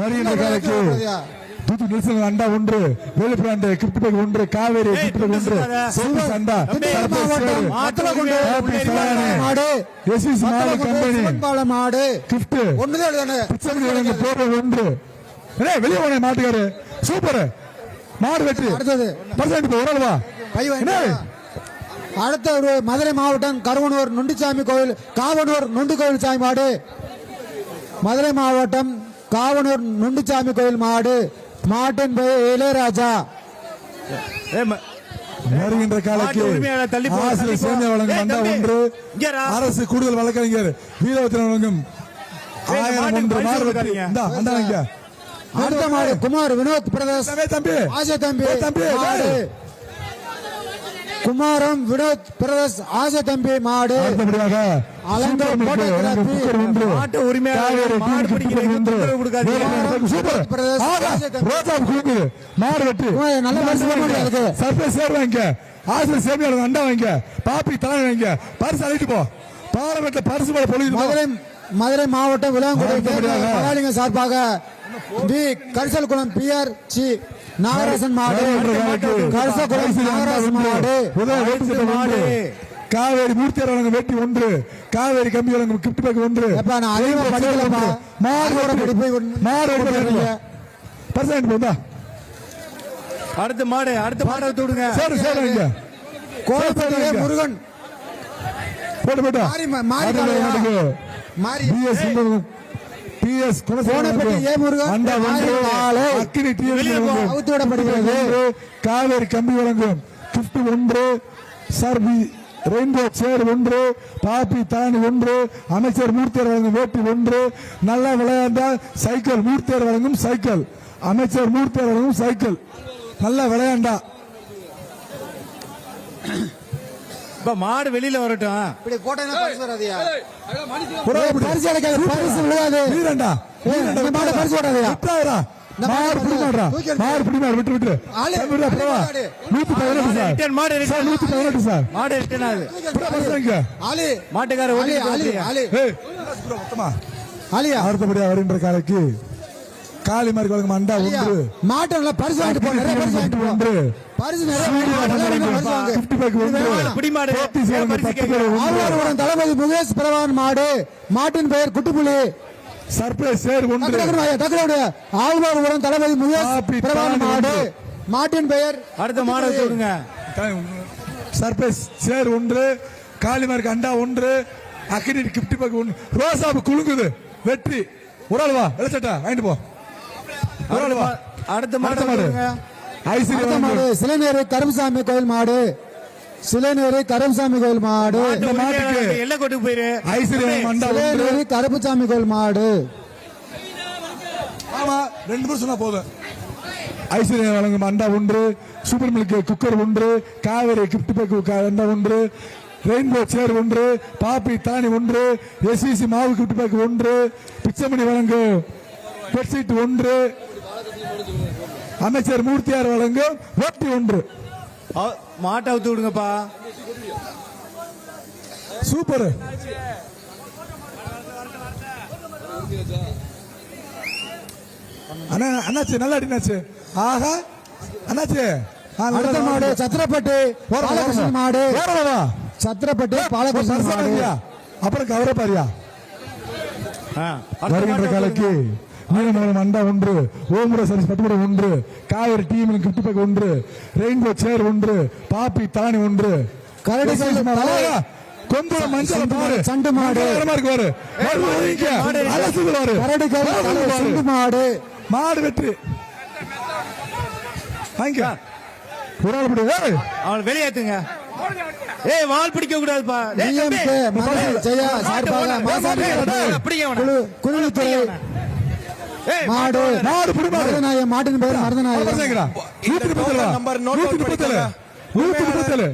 வருகின்ற காலைக்கு. தூத்துக்குடி நெல்சன் அண்டா ஒன்று வெளிப்பிராண்டு கிரிப்ட் பேக் ஒன்று காவேரி ஏய், கிரிப்ட் பேக் ஒன்று சலானே. மாடு எஸ்எஸ் மாடு கம்பெனி. மாடு. கிஃப்ட். வழங்க போற ஒன்று. வெளியே போன மாட்டுக்காரு. சூப்பர். மாடு வெற்றி. அடுத்தது. பர்சன்ட் ஒரு ஆள் வா? அடுத்த ஒரு மதுரை மாவட்டம் கருவனூர் நொண்டிச்சாமி கோயில் காவனூர் நொண்டு கோயில் சாமி மாடு மதுரை மாவட்டம் காவனூர் நொண்டிச்சாமி கோயில் மாடு மாட்டின் பெயர் இளையராஜா. வருகின்ற தள்ளி ஆசிரியர். சேமியா வழங்கும் அண்டா ஒன்று. அரசு கூடுதல் வழக்கறிஞர் வீரவத்திரம் வழங்கும். ஆயிரம் ஒன்று மாடு அண்டா குமார் வினோத் பிரதர்ஸ் தம்பி. ஆசை தம்பி. தம்பி. குமாரம் வினோத் பிரதர்ஸ் ஆசை தம்பி மாடு. மாட்டு உரிமையாளர் மாடு வெற்றி நல்ல. சர்ப்ரைஸ் சேர் வாங்க. ஆசிரியர் சேமியாளர் அண்டா வாங்க. பாப்பி தலை வாங்க. பரிசு அழைட்டு போ. பாரம்பரிய பரிசு போல பொழுது மதுரை மதுரை மாவட்டம் விளாங்குடி சார்பாக V. Karisalkulam P. R. C. Nagarasan மாடு. கரிசல்குளம் நாகராசன் மாடு. மாடு. காவேரி மூர்த்தி வழங்கும் வெட்டி ஒன்று. காவேரி கம்பி வழங்கும் கிஃப்ட் பேக் ஒன்று. பர்சன்ட் போதா அடுத்த மாடு அடுத்த மாடை விடுங்க. சரி சரி வைங்க கோலப்பட்டியே முருகன். போட்டு போட்டா. மாறி மா- மாறி? மாறி பிஎஸ் ஒன்று மாறி காளை. அக்கினி விடப்படுகிறது. ஒன்று காவேரி கம்பி வழங்கும் கிஃப்ட் ஒன்று சர்பி ரெயின்போ சேர் ஒன்று பாப்பி தானி ஒன்று அமைச்சர் மூர்த்தியர் வழங்கும் வேட்டி ஒன்று நல்லா விளையாண்டால் சைக்கிள் மூர்த்தியர் வழங்கும் சைக்கிள் அமைச்சர் மூர்த்தியர் வழங்கும் சைக்கிள் நல்லா விளையாண்டா இப்ப மாடு வெளியில வரட்டும் இப்படி போட்டேன்னா பரிசு வராதியா. பரிசு அடைக்காது பரிசு விழுகாது வீரண்டா மாடு பரிசு? விட்டுறாதடா. இந்த மாடு மாடு பிடிமாடுறா. மாடு பிடிமாடு, விட்டு. நூத்தி பதினெட்டு சார். ரிட்டர்ன் மாடு சார், ரிட்டர்ன் நூத்தி பதினெட்டு சார். மாடு ரிட்டர்ன் ஆகுது புறா பசங்க. ஆளி மாட்டுக்கார ஓட்டிட்டு ஆளி. ஆலியா அடுத்தபடியா வருகின்ற காலைக்கு காளி மாதிரி வழங்கும் அண்டா ஒன்று. மாட்டு நல்லா பரிசு வாங்கிட்டு போ நிறைய பரிசு வாங்கிட்டு போ. ஒன்று. பரிசு நிறைய வாங்கிட்டு. கிஃப்ட் பேக் ஒன்று. பிடி மாடு. போத்தி பரிசு பத்து கேட்கல? பேர் ஒன்று. ஆழ்வார்புரம் தளபதி முகேஷ் பிரவான் மாடு. மாட்டின் பெயர் குட்டுப்புலி. சர்ப்ரைஸ் சேர் ஒன்று. விடு. ஆழ்வார்புரம் தளபதி முகேஷ் பிரவான் மாடு. மாட்டின் பெயர் அடுத்த மாடை விடுங்க சர்ப்ரைஸ் சேர் ஒன்று. காளிமாருக்கு அண்டா ஒன்று. அக்கினி கிஃப்ட் பேக் ஒன்று. ரோசாப்பு குலுங்குது. வெற்றி. ஒரு ஆள் வா இளச்சட்டா. வாங்கிட்டு போ. அடுத்த மாடை அடுத்த மாடு. சிலைநேரு கருமசாமி கோயில் மாடு. சிலைநேரு கருமசாமி கோயில் மாடு. இந்த மாட்டுக்கு எல்லை கொண்டு போயிரு. சிலைநேரு கருப்புசாமி கோயில் மாடு. ஆமா ரெண்டு பேரும் சொன்னா போதும். ஐஸ்வர்யா வழங்கும் அண்டா ஒன்று சூப்பர் மில்க் குக்கர் ஒன்று காவேரி கிஃப்ட் பேக் அண்டா ஒன்று ரெயின்போ சேர் ஒன்று பாப்பி தானி ஒன்று எஸ்சிசி மாவு கிஃப்ட் பேக் ஒன்று பிச்சமணி வழங்கும் பெட்ஷீட் ஒன்று அமைச்சர் மூர்த்தியார் வழங்கும் வேட்டி ஒன்று மாட்டை அவுத்து விடுங்கப்பா சூப்பர் அண்ணா அண்ணாச்சு நல்லா அடினாச்சு ஆஹா அண்ணாச்சு அடுத்த மாடு. சத்திரப்பட்டு பாலகிருஷ்ணன். மாடு. சத்திரப்பட்டு பாலகிருஷ்ணன்? அப்புறம் கவர பாரியா ஆ, அடுத்த வருகின்ற காலைக்கு. நீலமங்கலம் அண்டா ஒன்று ஓமுர சர்வீஸ் பட்டுமடம் ஒன்று காவேரி டீம் கிஃப்ட் பேக் ஒன்று ரெயின்போ சேர் ஒன்று பாப்பி தானி ஒன்று கரடி. அழகா. கொம்புல மஞ்சள் சண்டு மாடு, சண்டு மாடு. இருக்கு. மாடு. அலசுது தலை பாரு. சிந்து மாடு மாடு வெற்றி வாங்கிக்க ஒரு ஆள் பிடி ஏய் அவனை வெளியேத்துங்க ஏய் வால் பிடிக்க கூடாதுப்பா. டிஎம்கே மதுரை ஜெயா சார்பாக அவனை. குழு குழுத்துறை மாடு மாடு. பிடி மாடு மருதநாயகம் மாட்டின் பேர் நூத்தி முப்பத்தேழு நம்பர் நோட் நூத்தி முப்பத்தேழு நூத்தி முப்பத்தேழு